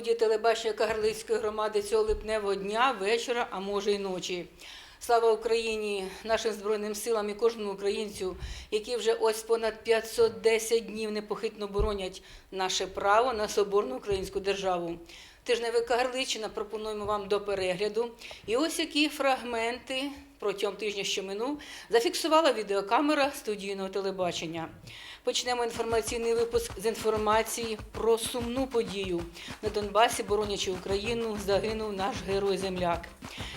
студії телебачення Кагарлицької громади цього липневого дня, вечора, а може й ночі. Слава Україні, нашим Збройним силам і кожному українцю, які вже ось понад 510 днів непохитно боронять наше право на соборну українську державу. Тижневик Кагарличина пропонуємо вам до перегляду. І ось які фрагменти протягом тижня, що минув, зафіксувала відеокамера студійного телебачення. Почнемо інформаційний випуск з інформації про сумну подію. На Донбасі, боронячи Україну, загинув наш герой-земляк.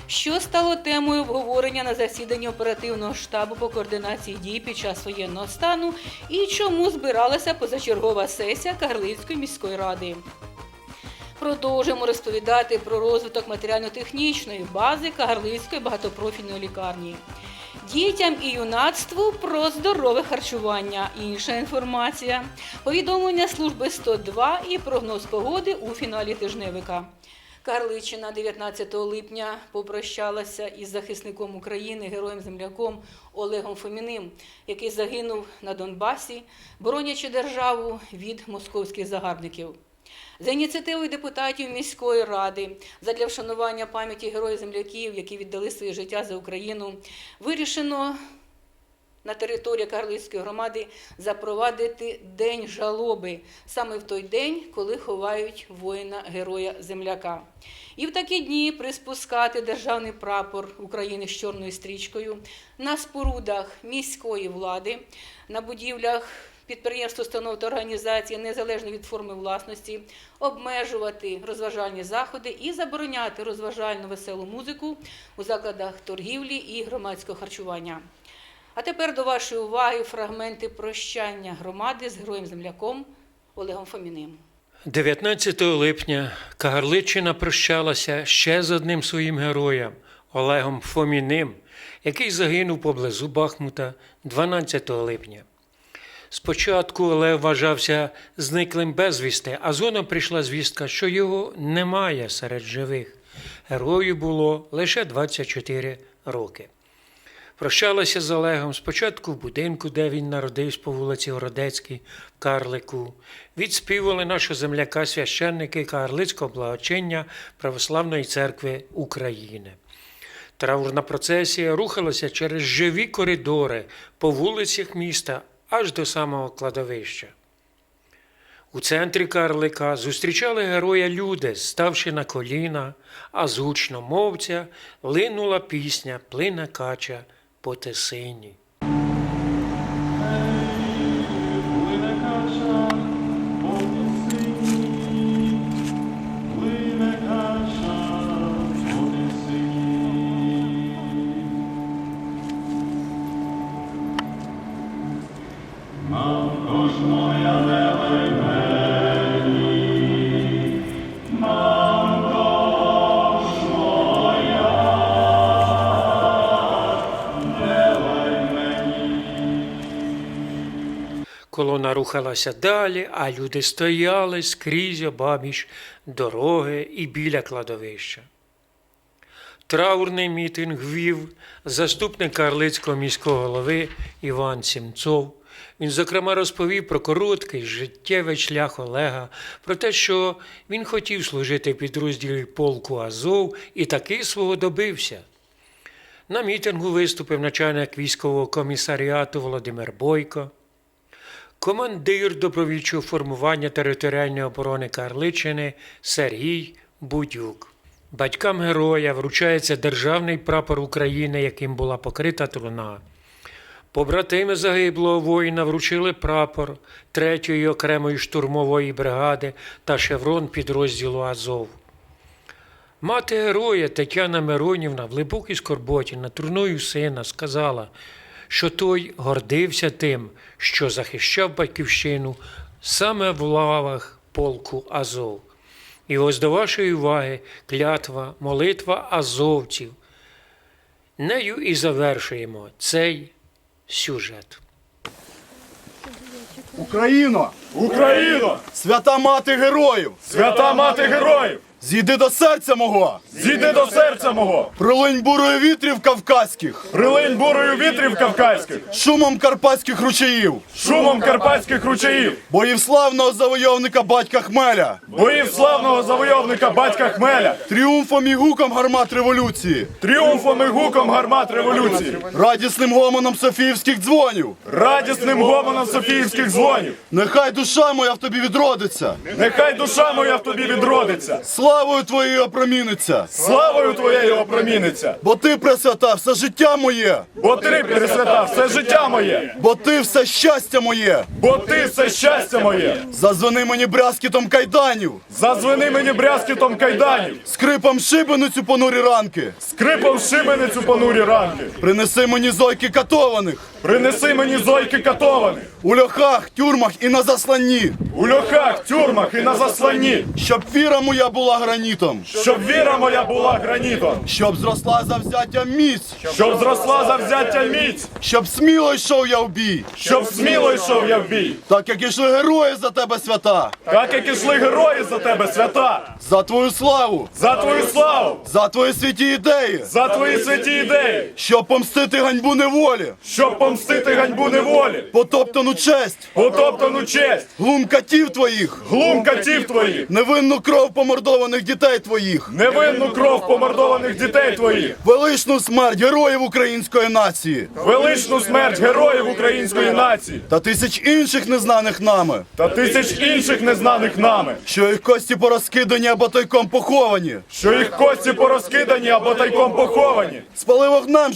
Що стало темою обговорення на засіданні оперативного штабу по координації дій під час воєнного стану і чому збиралася позачергова сесія Кагарлицької міської ради? Продовжуємо розповідати про розвиток матеріально-технічної бази Кагарлицької багатопрофільної лікарні. Дітям і юнацтву про здорове харчування. Інша інформація. Повідомлення служби 102 і прогноз погоди у фіналі тижневика. Карличина 19 липня попрощалася із захисником України, героєм-земляком Олегом Фоміним, який загинув на Донбасі, боронячи державу від московських загарбників. За ініціативою депутатів міської ради задля вшанування пам'яті героїв земляків, які віддали своє життя за Україну, вирішено на території Карлицької громади запровадити день жалоби саме в той день, коли ховають воїна героя земляка. І в такі дні приспускати державний прапор України з чорною стрічкою на спорудах міської влади, на будівлях підприємств, установ та організацій, незалежно від форми власності, обмежувати розважальні заходи і забороняти розважальну веселу музику у закладах торгівлі і громадського харчування. А тепер до вашої уваги фрагменти прощання громади з героєм земляком Олегом Фоміним. 19 липня Кагарличина прощалася ще з одним своїм героєм Олегом Фоміним, який загинув поблизу Бахмута 12 липня. Спочатку Олег вважався зниклим безвісти, а згодом прийшла звістка, що його немає серед живих. Герою було лише 24 роки. Прощалася з Олегом спочатку в будинку, де він народився по вулиці Городецькій, в Карлику. Відспівали нашого земляка священники Карлицького благочиння Православної церкви України. Траурна процесія рухалася через живі коридори по вулицях міста аж до самого кладовища. У центрі Карлика зустрічали героя люди, ставши на коліна, а з гучномовця линула пісня Плине кача по тесині. Колона рухалася далі, а люди стояли скрізь обабіч дороги і біля кладовища. Траурний мітинг вів заступник Карлицького міського голови Іван Сімцов. Він, зокрема, розповів про короткий життєвий шлях Олега, про те, що він хотів служити підрозділі полку Азов і таки свого добився. На мітингу виступив начальник військового комісаріату Володимир Бойко, командир добровільчого формування територіальної оборони Карличини Сергій Будюк. Батькам героя вручається державний прапор України, яким була покрита труна. Побратими загиблого воїна вручили прапор 3-ї окремої штурмової бригади та шеврон підрозділу Азов. Мати героя Тетяна Миронівна в глибокій скорботі над труною сина сказала, що той гордився тим, що захищав батьківщину саме в лавах полку Азов. І ось до вашої уваги клятва, молитва азовців. Нею і завершуємо цей сюжет. Україно! Україно! Свята мати героїв! Свята мати героїв! Зійди до серця мого, Зійди до серця мого, прилинь бурою вітрів кавказьких, прилинь бурою вітрів кавказьких, шумом карпатських ручаїв, шумом карпатських ручаїв, боїв славного завойовника батька Хмеля, боїв славного завойовника батька Хмеля, тріумфом і гуком гармат революції, тріумфом і гуком гармат революції, радісним гомоном Софіївських дзвонів. радісним гомоном Софіївських дзвонів. Нехай душа моя в тобі відродиться, Нехай душа моя в тобі відродиться, славою твоєю опроміниться, славою твоєю опроміниться, бо ти пресвята все життя моє, бо ти пересвята все життя моє, бо ти все щастя моє. бо ти все щастя моє. Зазвони мені брязкітом кайданів, Зазвени мені брязкітом кайданів, скрипом шибеницю понурі ранки. скрипом шибеницю понурі ранки. Принеси мені зойки катованих, Принеси мені зойки катованих, у льохах, тюрмах і на засланні, у льохах, тюрмах і на засланні, щоб віра моя була гранітом, щоб віра моя була гранітом, щоб зросла завзяття міць, щоб зросла завзяття міць, щоб сміло йшов я в бій, щоб сміло йшов я в бій, так як ішли герої за тебе свята, так як ішли герої за тебе, свята, за твою славу, за твою славу, за твої святі ідеї, за твої святі ідеї, щоб помстити ганьбу неволі, щоб помстити ганьбу неволі, потоптану честь, потоптану честь, глум катів твоїх, глум катів твоїх, невинну кров помордованих дітей твоїх, невинну кров помордованих дітей твоїх, величну смерть героїв української нації величну смерть героїв української нації та тисяч інших незнаних нами, та тисяч інших незнаних нами, що їх кості порозкидані або тайком поховані. що їх кості порозкидані або тайком поховані. Спали вогнем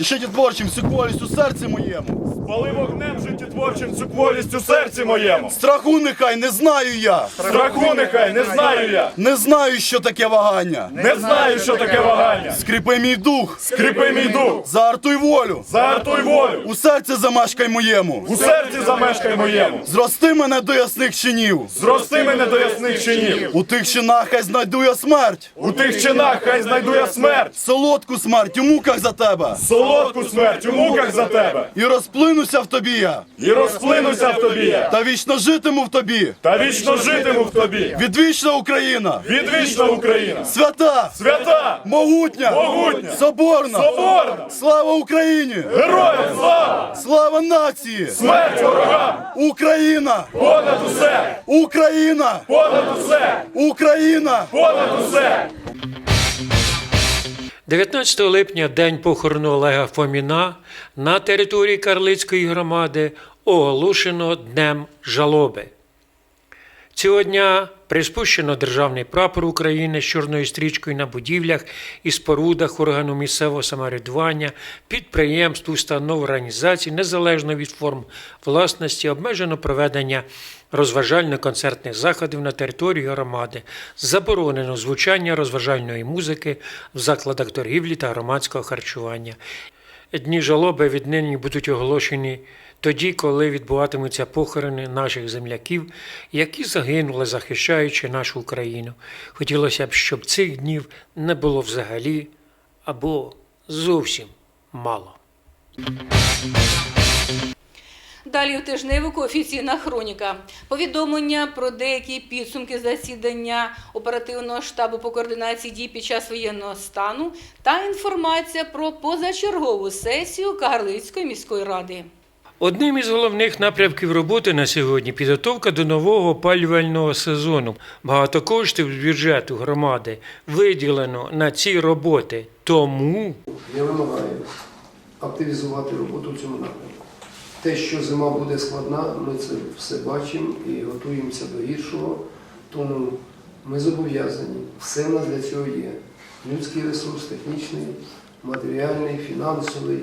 життєтворчим всю колість у серці моєму. Пали вогнем життєтворчим цю кволість у серці моєму. Страху нехай не знаю я. Страху нехай не знаю я. Не знаю, що таке вагання. Не знаю, що таке вагання. Скріпи мій дух, Скріпи мій дух, заартуй волю. загартуй волю. У серці замешкай моєму. У серці замешкай моєму. Зрости мене до ясних чинів. Зрости мене до ясних чинів. У тих чинах хай знайду я смерть. У тих чинах хай знайду я смерть. Солодку смерть у муках за тебе. Солодку смерть у муках за тебе. І розплинуся в тобі я. І розплинуся в тобі я. Та вічно житиму в тобі. Та вічно житиму в тобі. Відвічна Україна. Відвічна Україна. Свята. Свята. Могутня. Могутня. Соборна. Соборна. Слава Україні! Героям слава. Слава нації! Смерть ворогам. Україна! Понад усе. Україна! Понад усе. Україна! Понад усе. 19 липня, день похорону Олега Фоміна, на території Карлицької громади оголошено Днем жалоби. Цього дня приспущено державний прапор України з чорною стрічкою на будівлях і спорудах органу місцевого самоврядування, підприємств, установ, організацій, незалежно від форм власності, обмежено проведення розважально-концертних заходів на території громади, заборонено звучання розважальної музики в закладах торгівлі та громадського харчування. Дні жалоби віднині будуть оголошені тоді, коли відбуватимуться похорони наших земляків, які загинули, захищаючи нашу Україну. Хотілося б, щоб цих днів не було взагалі або зовсім мало. Далі тижневику офіційна хроніка. Повідомлення про деякі підсумки засідання оперативного штабу по координації дій під час воєнного стану та інформація про позачергову сесію Кагарлицької міської ради. Одним із головних напрямків роботи на сьогодні підготовка до нового опалювального сезону. Багато коштів з бюджету громади виділено на ці роботи. Тому Я вимагаю активізувати роботу в цьому напрямку. Те, що зима буде складна, ми це все бачимо і готуємося до гіршого. Тому ми зобов'язані, все в нас для цього є. Людський ресурс, технічний, матеріальний, фінансовий.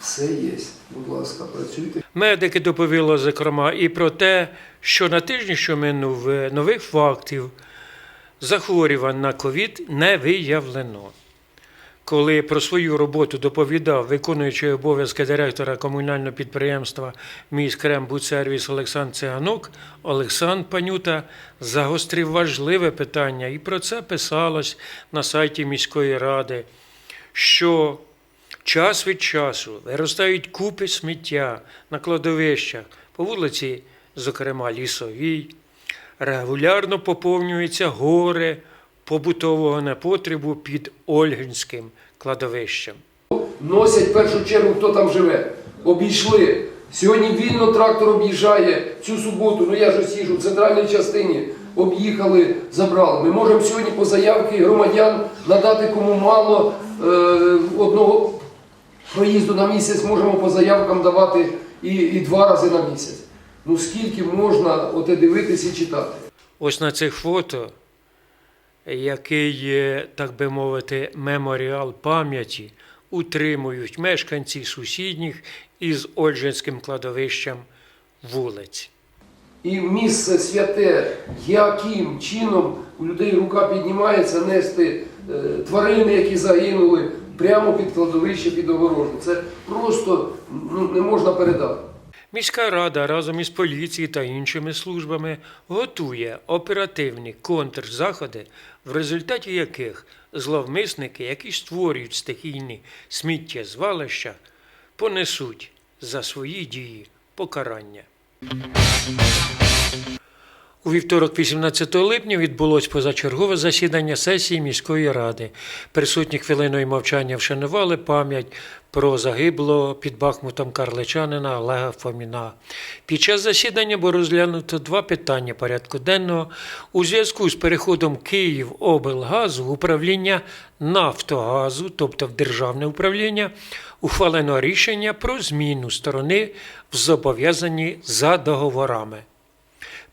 Все є. Будь ласка, працюйте. медики доповіли, зокрема, і про те, що на тижні, що минув, е, нових фактів захворювань на ковід не виявлено. Коли про свою роботу доповідав виконуючий обов'язки директора комунального підприємства «Міськрембудсервіс» Олександр Циганок, Олександр Панюта загострив важливе питання, і про це писалось на сайті міської ради, що час від часу виростають купи сміття на кладовищах по вулиці, зокрема Лісовій, регулярно поповнюється горе побутового непотребу під Ольгинським кладовищем. Носять в першу чергу, хто там живе. Обійшли. Сьогодні вільно трактор об'їжджає цю суботу. Ну я ж ось їжджу в центральній частині. Об'їхали, забрали. Ми можемо сьогодні по заявки громадян надати кому мало е, одного проїзду на місяць, можемо по заявкам давати і, і два рази на місяць. Ну скільки можна оте дивитися і читати? Ось на цих фото, який так би мовити, меморіал пам'яті, утримують мешканці сусідніх із Ольжинським кладовищем вулиць. І місце святе, яким чином у людей рука піднімається нести е, тварини, які загинули, прямо під кладовище, під огорожу. Це просто ну, не можна передати. Міська рада разом із поліцією та іншими службами готує оперативні контрзаходи, в результаті яких зловмисники, які створюють стихійні сміттєзвалища, понесуть за свої дії покарання. У вівторок, 18 липня, відбулось позачергове засідання сесії міської ради. Присутні хвилиною мовчання вшанували пам'ять про загиблого під Бахмутом карличанина Олега Фоміна. Під час засідання було розглянуто два питання порядку денного у зв'язку з переходом Київ-облгазу в управління Нафтогазу, тобто в державне управління, ухвалено рішення про зміну сторони в зобов'язанні за договорами.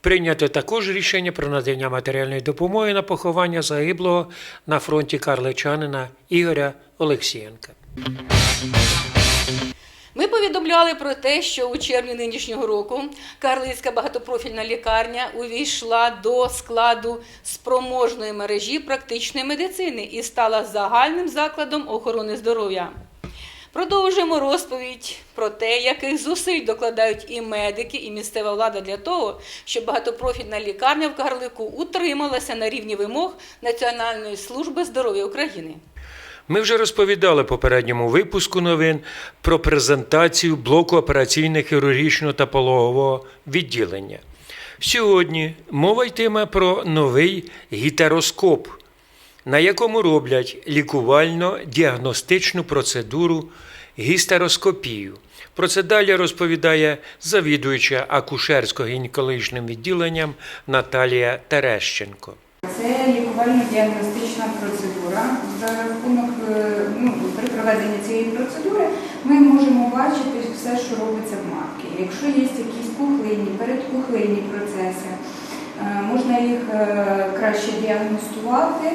Прийнято також рішення про надання матеріальної допомоги на поховання загиблого на фронті карличанина Ігоря Олексієнка. Ми повідомляли про те, що у червні нинішнього року Карлицька багатопрофільна лікарня увійшла до складу спроможної мережі практичної медицини і стала загальним закладом охорони здоров'я. Продовжуємо розповідь про те, яких зусиль докладають і медики, і місцева влада для того, щоб багатопрофільна лікарня в Карлику утрималася на рівні вимог Національної служби здоров'я України. Ми вже розповідали попередньому випуску новин про презентацію блоку операційно-хірургічного та пологового відділення. Сьогодні мова йтиме про новий гітероскоп, на якому роблять лікувально-діагностичну процедуру гістероскопію. Про це далі розповідає завідуюча акушерсько-гінекологічним відділенням Наталія Терещенко. Це лікувально-діагностична процедура. За рахунок е, ну, при проведенні цієї процедури ми можемо бачити все, що робиться в матці. Якщо є якісь пухлинні, передпухлинні процеси, можна їх е, краще діагностувати.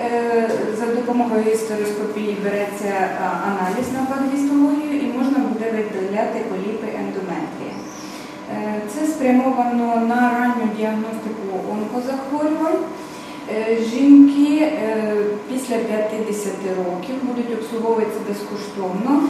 Е, За допомогою гістероскопії береться е, аналіз на гістологію і можна буде виділяти поліпи ендометрії. Е, Це спрямовано на ранню діагностику онкозахворювань. Е, Жінки е, після 50 років будуть обслуговуватися безкоштовно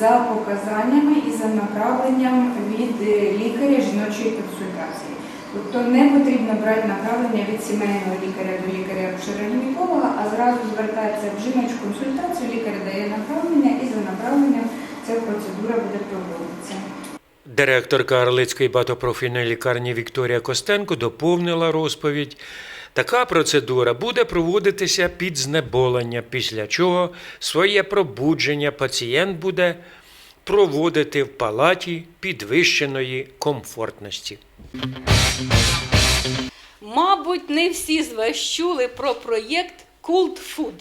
за показаннями і за направленням від е, лікаря жіночої консультації. Тобто не потрібно брати направлення від сімейного лікаря до лікаря гінеколога а зразу звертатися в жіночу консультацію, лікар дає направлення і за направленням ця процедура буде проводитися. Директорка Орлицької багатопрофільної лікарні Вікторія Костенко доповнила розповідь. Така процедура буде проводитися під знеболення, після чого своє пробудження пацієнт буде проводити в палаті підвищеної комфортності. Мабуть, не всі з вас чули про проєкт Cold Food.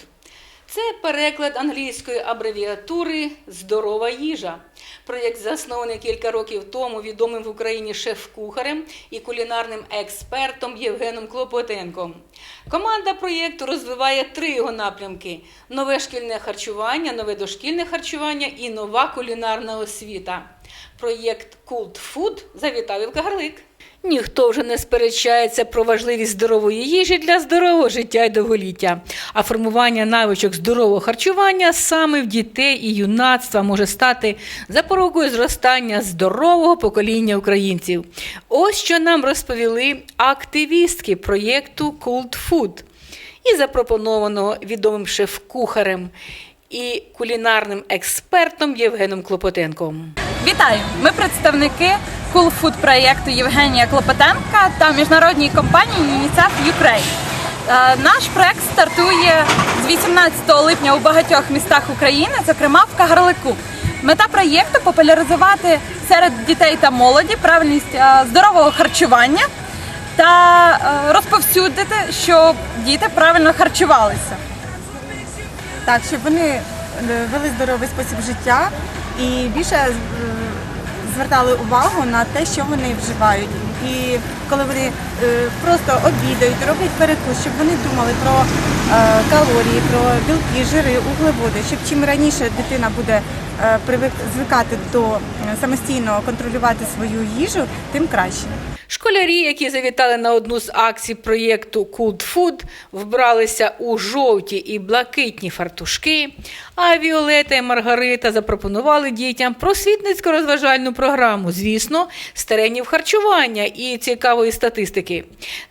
Це переклад англійської абревіатури Здорова їжа. Проєкт заснований кілька років тому відомим в Україні шеф-кухарем і кулінарним експертом Євгеном Клопотенком. Команда проєкту розвиває три його напрямки: нове шкільне харчування, нове дошкільне харчування і нова кулінарна освіта. Проєкт Cold Food завітав Ілка Гарлик. Ніхто вже не сперечається про важливість здорової їжі для здорового життя і довголіття. А формування навичок здорового харчування саме в дітей і юнацтва може стати запорукою зростання здорового покоління українців. Ось що нам розповіли активістки проєкту Cold Food і запропонованого відомим шеф-кухарем і кулінарним експертом Євгеном Клопотенком. Вітаю! Ми представники Cool Food проєкту Євгенія Клопотенка та міжнародній компанії Ukraine. Е, Наш проект стартує з 18 липня у багатьох містах України, зокрема в Кагарлику. Мета проєкту популяризувати серед дітей та молоді правильність е, здорового харчування та е, розповсюдити, щоб діти правильно харчувалися. Так, щоб вони е, вели здоровий спосіб життя і більше е, звертали увагу на те, що вони вживають. І коли вони е, просто обідають, роблять перекус, щоб вони думали про е, калорії, про білки, жири, углеводи, щоб чим раніше дитина буде звикати до самостійно контролювати свою їжу, тим краще. Школярі, які завітали на одну з акцій проєкту Cool Food, вбралися у жовті і блакитні фартушки. А Віолета і Маргарита запропонували дітям просвітницько-розважальну програму. Звісно, з теренів харчування і цікавої статистики.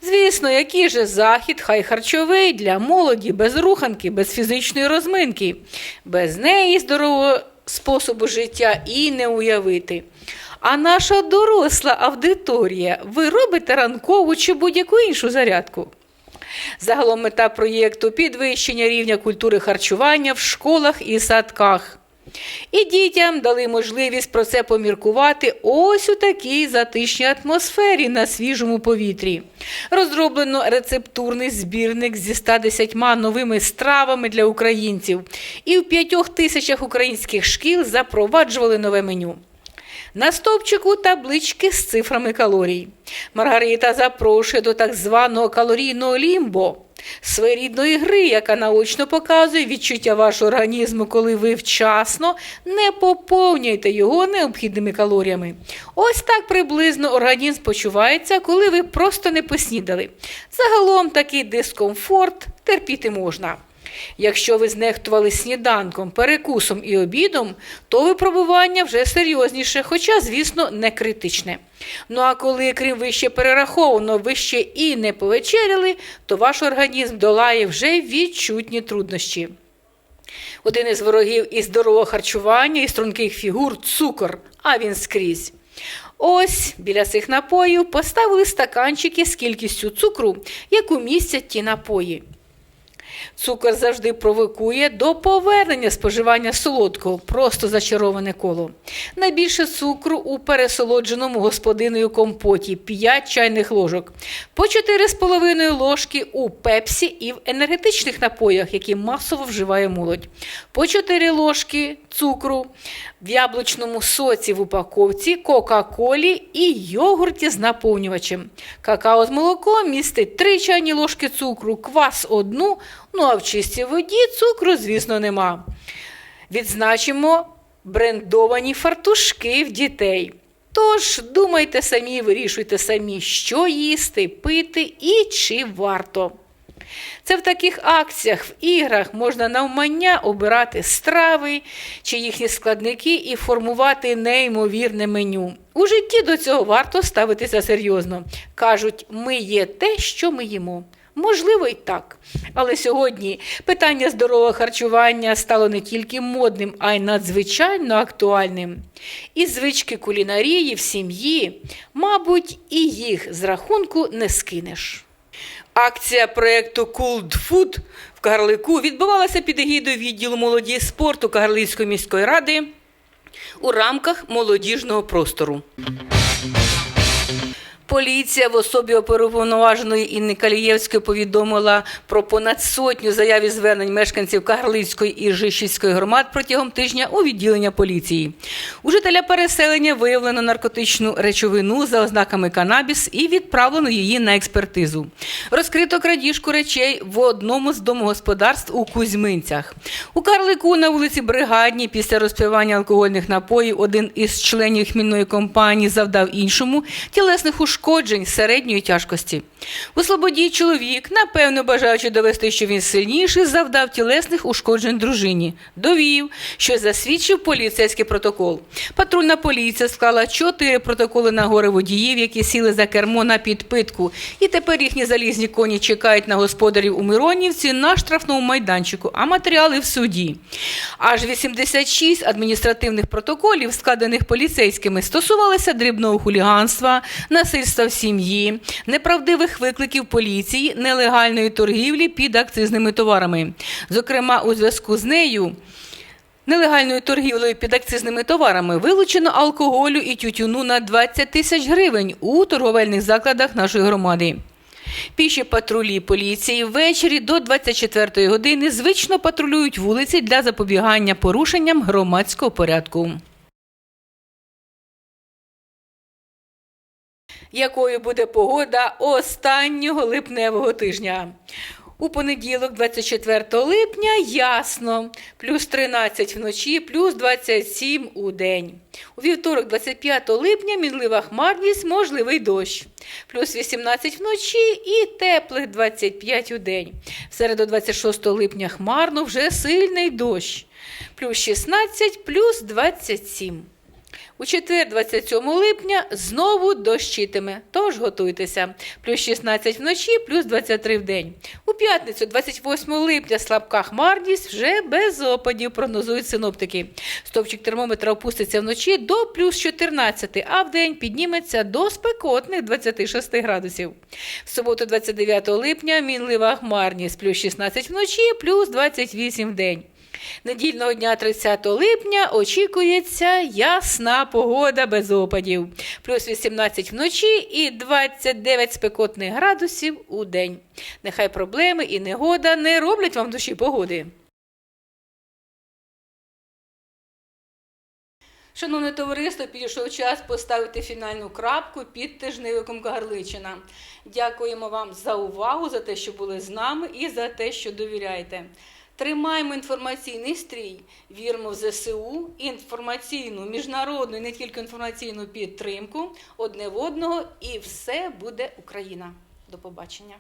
Звісно, який же захід, хай харчовий для молоді без руханки, без фізичної розминки, без неї здорового способу життя і не уявити. А наша доросла аудиторія, ви робите ранкову чи будь-яку іншу зарядку? Загалом мета проєкту підвищення рівня культури харчування в школах і садках. І дітям дали можливість про це поміркувати ось у такій затишній атмосфері на свіжому повітрі. Розроблено рецептурний збірник зі 110 новими стравами для українців. І в п'ятьох тисячах українських шкіл запроваджували нове меню. На стовпчику таблички з цифрами калорій. Маргарита запрошує до так званого калорійного лімбо. Своєрідної гри, яка наочно показує відчуття вашого організму, коли ви вчасно не поповнюєте його необхідними калоріями. Ось так приблизно організм почувається, коли ви просто не поснідали. Загалом такий дискомфорт терпіти можна. Якщо ви знехтували сніданком, перекусом і обідом, то випробування вже серйозніше, хоча, звісно, не критичне. Ну а коли, крім вище перераховано, ви ще і не повечеряли, то ваш організм долає вже відчутні труднощі. Один із ворогів і здорового харчування, і струнких фігур цукор, а він скрізь. Ось біля цих напоїв поставили стаканчики з кількістю цукру, яку містять ті напої. Цукор завжди провокує до повернення споживання солодкого, просто зачароване коло. Найбільше цукру у пересолодженому господиною компоті 5 чайних ложок, по 4,5 ложки у пепсі і в енергетичних напоях, які масово вживає молодь, по 4 ложки цукру в яблучному соці в упаковці, кока-колі і йогурті з наповнювачем. Какао з молоком містить 3 чайні ложки цукру, квас одну, ну а в чистій воді цукру, звісно, нема. Відзначимо брендовані фартушки в дітей. Тож думайте самі, вирішуйте самі, що їсти, пити і чи варто. Це в таких акціях, в іграх можна навмання обирати страви чи їхні складники і формувати неймовірне меню. У житті до цього варто ставитися серйозно. Кажуть, ми є те, що ми їмо. Можливо, і так. Але сьогодні питання здорового харчування стало не тільки модним, а й надзвичайно актуальним. І звички кулінарії в сім'ї, мабуть, і їх з рахунку не скинеш. Акція проєкту Cooled Food в Кагарлику відбувалася під егідою відділу молоді спорту Кагарлицької міської ради у рамках молодіжного простору. Поліція в особі оперуповноваженої Інни Калієвської повідомила про понад сотню заяв і звернень мешканців Кагарлицької і Жишівської громад протягом тижня у відділення поліції. У жителя переселення виявлено наркотичну речовину за ознаками канабіс і відправлено її на експертизу. Розкрито крадіжку речей в одному з домогосподарств у Кузьминцях. У Карлику на вулиці Бригадній після розпивання алкогольних напоїв один із членів хмільної компанії завдав іншому тілесних ушкоджень ушкоджень середньої тяжкості. У Слободі чоловік, напевно бажаючи довести, що він сильніший, завдав тілесних ушкоджень дружині. Довів, що засвідчив поліцейський протокол. Патрульна поліція склала чотири протоколи на горе водіїв, які сіли за кермо на підпитку. І тепер їхні залізні коні чекають на господарів у Миронівці на штрафному майданчику, а матеріали в суді. Аж 86 адміністративних протоколів, складених поліцейськими, стосувалися дрібного хуліганства, насильства в сім'ї, неправдивих викликів поліції, нелегальної торгівлі під акцизними товарами. Зокрема, у зв'язку з нею. Нелегальною торгівлею під акцизними товарами вилучено алкоголю і тютюну на 20 тисяч гривень у торговельних закладах нашої громади. Піші патрулі поліції ввечері до 24 години звично патрулюють вулиці для запобігання порушенням громадського порядку. Якою буде погода останнього липневого тижня? У понеділок, 24 липня, ясно, плюс 13 вночі, плюс 27 у день. У вівторок, 25 липня, мінлива хмарність, можливий дощ. Плюс 18 вночі і теплих 25 у день. В середу, 26 липня, хмарно, вже сильний дощ. Плюс 16, плюс 27. У четвер, 27 липня, знову дощитиме, тож готуйтеся. Плюс 16 вночі, плюс 23 в день. У п'ятницю, 28 липня, слабка хмарність вже без опадів, прогнозують синоптики. Стовпчик термометра опуститься вночі до плюс 14, а в день підніметься до спекотних 26 градусів. В суботу, 29 липня, мінлива хмарність, плюс 16 вночі, плюс 28 в день. Недільного дня 30 липня очікується ясна погода без опадів. Плюс 18 вночі і 29 спекотних градусів у день. Нехай проблеми і негода не роблять вам душі погоди. Шановне товариство, підійшов час поставити фінальну крапку під тижневиком Кагарличина. Дякуємо вам за увагу, за те, що були з нами і за те, що довіряєте. Тримаємо інформаційний стрій, віримо в ЗСУ, інформаційну, міжнародну, і не тільки інформаційну підтримку одне в одного, і все буде Україна. До побачення.